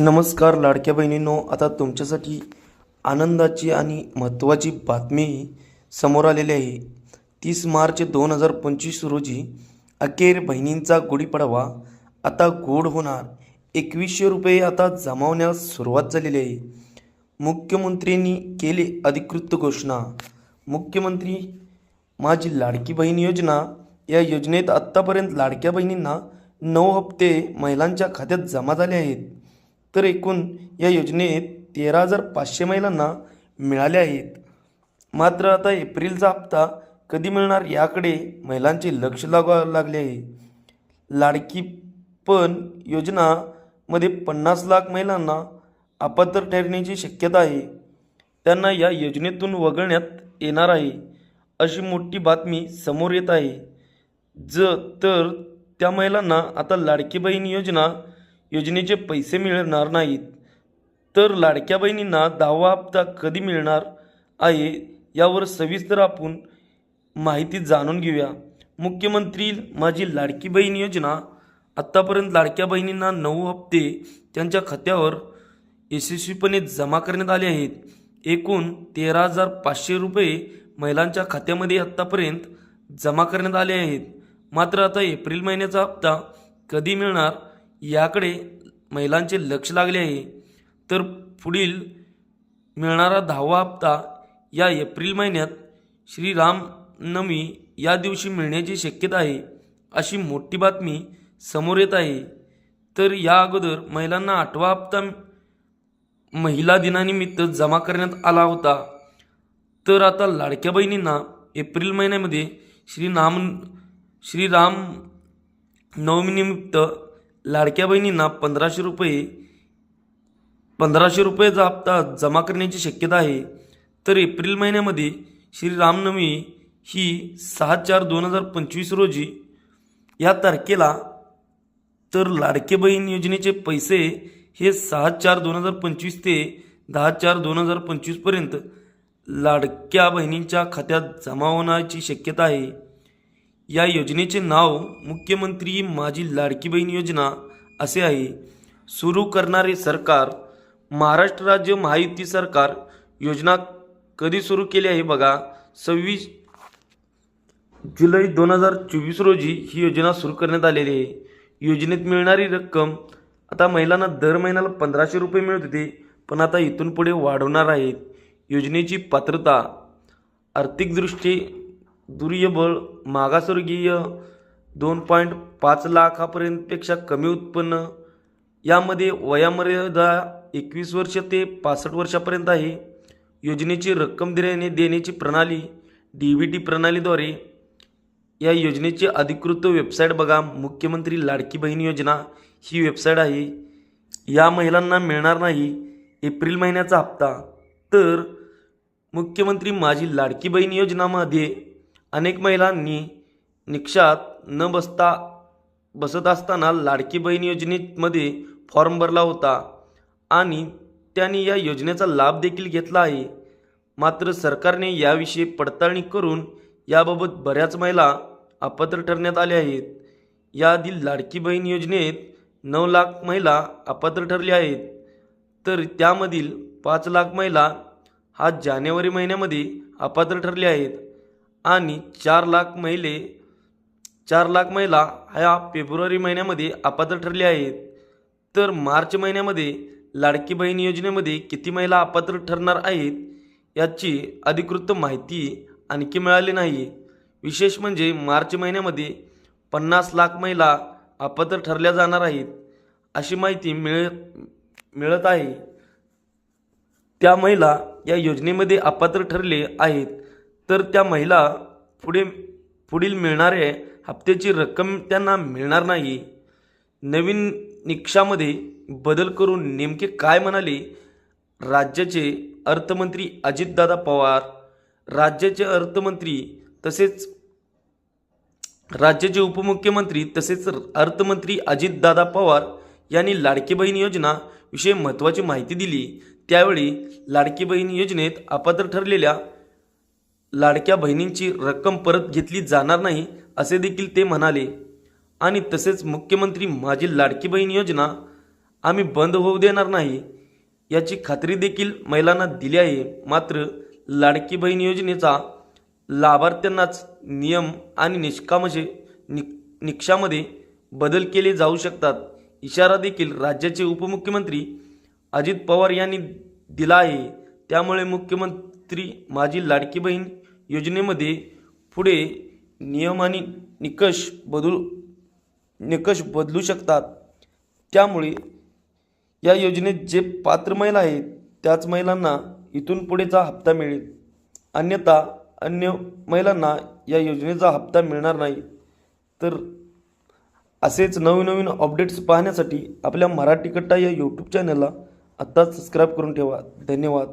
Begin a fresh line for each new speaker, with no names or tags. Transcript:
नमस्कार लाडक्या बहिणींनो आता तुमच्यासाठी आनंदाची आणि महत्त्वाची बातमी समोर आलेली आहे. तीस मार्च दोन हजार पंचवीस रोजी अखेर बहिणींचा गुढीपाडवा आता गोड होणार. एकवीसशे रुपये आता जमावण्यास सुरुवात झालेली आहे. मुख्यमंत्र्यांनी केली अधिकृत घोषणा. मुख्यमंत्री माझी लाडकी बहीण योजना. या योजनेत आत्तापर्यंत लाडक्या बहिणींना नऊ हप्ते महिलांच्या खात्यात जमा झाले आहेत. तर एकूण या योजनेत तेरा हजार पाचशे महिलांना मिळाले आहेत. मात्र आता एप्रिलचा हप्ता कधी मिळणार याकडे महिलांचे लक्ष लागू लागले आहे. लाडकी पण योजनामध्ये पन्नास लाख महिलांना अपात्र ठरण्याची शक्यता आहे. त्यांना या योजनेतून वगळण्यात येणार आहे अशी मोठी बातमी समोर येत आहे. ज तर त्या महिलांना आता लाडकी बहीण योजना योजनेचे पैसे मिळणार नाहीत. तर लाडक्या बहिणींना दहावा हप्ता कधी मिळणार आहे यावर सविस्तर आपण माहिती जाणून घेऊया. मुख्यमंत्री माझी लाडकी बहीण योजना. आत्तापर्यंत लाडक्या बहिणींना नऊ हप्ते त्यांच्या खात्यावर यशस्वीपणे जमा करण्यात आले आहेत. एकूण तेरा हजार पाचशे रुपये महिलांच्या खात्यामध्ये आत्तापर्यंत जमा करण्यात आले आहेत. मात्र आता एप्रिल महिन्याचा हप्ता कधी मिळणार याकडे महिलांचे लक्ष लागले आहे. तर पुढील मिळणारा दहावा हप्ता या एप्रिल महिन्यात श्रीरामनवमी या दिवशी मिळण्याची शक्यता आहे अशी मोठी बातमी समोर येत आहे. तर या अगोदर महिलांना आठवा हप्ता महिला दिनानिमित्त जमा करण्यात आला होता. तर आता लाडक्या बहिणींना एप्रिल महिन्यामध्ये श्रीराम श्रीराम नवमीनिमित्त लाडक्या बहिणींना पंधराशे रुपये पंधराशे रुपयेचा हप्ता जमा करण्याची शक्यता आहे. तर एप्रिल महिन्यामध्ये श्री रामनवमी ही सहा चार दोन हजार पंचवीस रोजी या तारखेला तर लाडके बहीण योजनेचे पैसे हे सहा चार दोन हजार पंचवीस ते दहा चार दोन हजार पंचवीसपर्यंत लाडक्या बहिणींच्या खात्यात जमा होण्याची शक्यता आहे. या योजनेचे नाव मुख्यमंत्री माझी लाडकी बहीण योजना असे आहे. सुरू करणारे सरकार महाराष्ट्र राज्य महायुती सरकार योजना कधी सुरू केली आहे बघा. सव्वीस जुलै दोन हजार चोवीस रोजी ही योजना सुरू करण्यात आलेली आहे. योजनेत मिळणारी रक्कम आता महिलांना दर महिन्याला पंधराशे रुपये मिळत होते पण आता इथून पुढे वाढवणार आहेत. योजनेची पात्रता आर्थिकदृष्टी दुर्यबळ मागासवर्गीय दोन पॉईंट पाच लाखापर्यंतपेक्षा कमी उत्पन्न यामध्ये वयामर्यादा एकवीस वर्ष ते पासष्ट वर्षापर्यंत आहे. योजनेची रक्कम देण्याने देण्याची प्रणाली डी व्ही टी प्रणालीद्वारे या योजनेची अधिकृत वेबसाईट बघा. मुख्यमंत्री लाडकी बहीण योजना ही वेबसाईट आहे. या महिलांना मिळणार नाही एप्रिल महिन्याचा हप्ता. तर मुख्यमंत्री माझी लाडकी बहीण योजनामध्ये अनेक महिलांनी निक्षात न बसता बसत असताना लाडकी बहीण योजनेमध्ये फॉर्म भरला होता आणि त्यांनी या योजनेचा लाभ देखील घेतला आहे. मात्र सरकारने याविषयी पडताळणी करून याबाबत बऱ्याच महिला अपात्र ठरण्यात आल्या आहेत. याआधी लाडकी बहीण योजनेत नऊ लाख महिला अपात्र ठरल्या आहेत. तर त्यामधील पाच लाख महिला हा जानेवारी महिन्यामध्ये अपात्र ठरल्या आहेत. आणि चार लाख महिले चार लाख महिला ह्या फेब्रुवारी महिन्यामध्ये अपात्र ठरल्या आहेत. तर मार्च महिन्यामध्ये लाडकी बहीण योजनेमध्ये किती महिला अपात्र ठरणार आहेत याची अधिकृत माहिती आणखी मिळाली नाही विशेष म्हणजे मार्च महिन्यामध्ये पन्नास लाख महिला अपात्र ठरल्या जाणार आहेत अशी माहिती मिळ मिळत आहे. त्या महिला या योजनेमध्ये अपात्र ठरले आहेत. तर त्या महिला पुढे पुढील मिळणाऱ्या हप्त्याची रक्कम त्यांना मिळणार नाही. नवीन निकषामध्ये बदल करून नेमके काय म्हणाले? राज्याचे अर्थमंत्री अजितदादा पवार राज्याचे अर्थमंत्री तसेच राज्याचे उपमुख्यमंत्री तसेच अर्थमंत्री अजितदादा पवार यांनी लाडकी बहीण योजनाविषयी महत्त्वाची माहिती दिली. त्यावेळी लाडकी बहीण योजनेत अपात्र ठरलेल्या लाडक्या बहिणींची रक्कम परत घेतली जाणार नाही असे देखील ते म्हणाले. आणि तसेच मुख्यमंत्री माझी लाडकी बहीण योजना आम्ही बंद होऊ देणार नाही याची खात्री देखील महिलांना दिली आहे. मात्र लाडकी बहीण योजनेचा लाभार्थ्यांनाच नियम आणि निष्कामशे नि निकषामध्ये बदल केले जाऊ शकतात इशारा देखील राज्याचे उपमुख्यमंत्री अजित पवार यांनी दिला आहे. त्यामुळे मुख्यमंत्री माझी लाडकी बहीण योजनेमध्ये पुढे नियम आणि निकष बदलू निकष बदलू शकतात. त्यामुळे या योजनेत जे पात्र महिला आहेत त्याच महिलांना इथून पुढेचा हप्ता मिळेल. अन्यथा अन्य महिलांना या योजनेचा हप्ता मिळणार नाही. तर असेच नवीन नवीन अपडेट्स पाहण्यासाठी आपल्या मराठी कट्टा या यूट्यूब चॅनलला आत्ताच सबस्क्राईब करून ठेवा. धन्यवाद.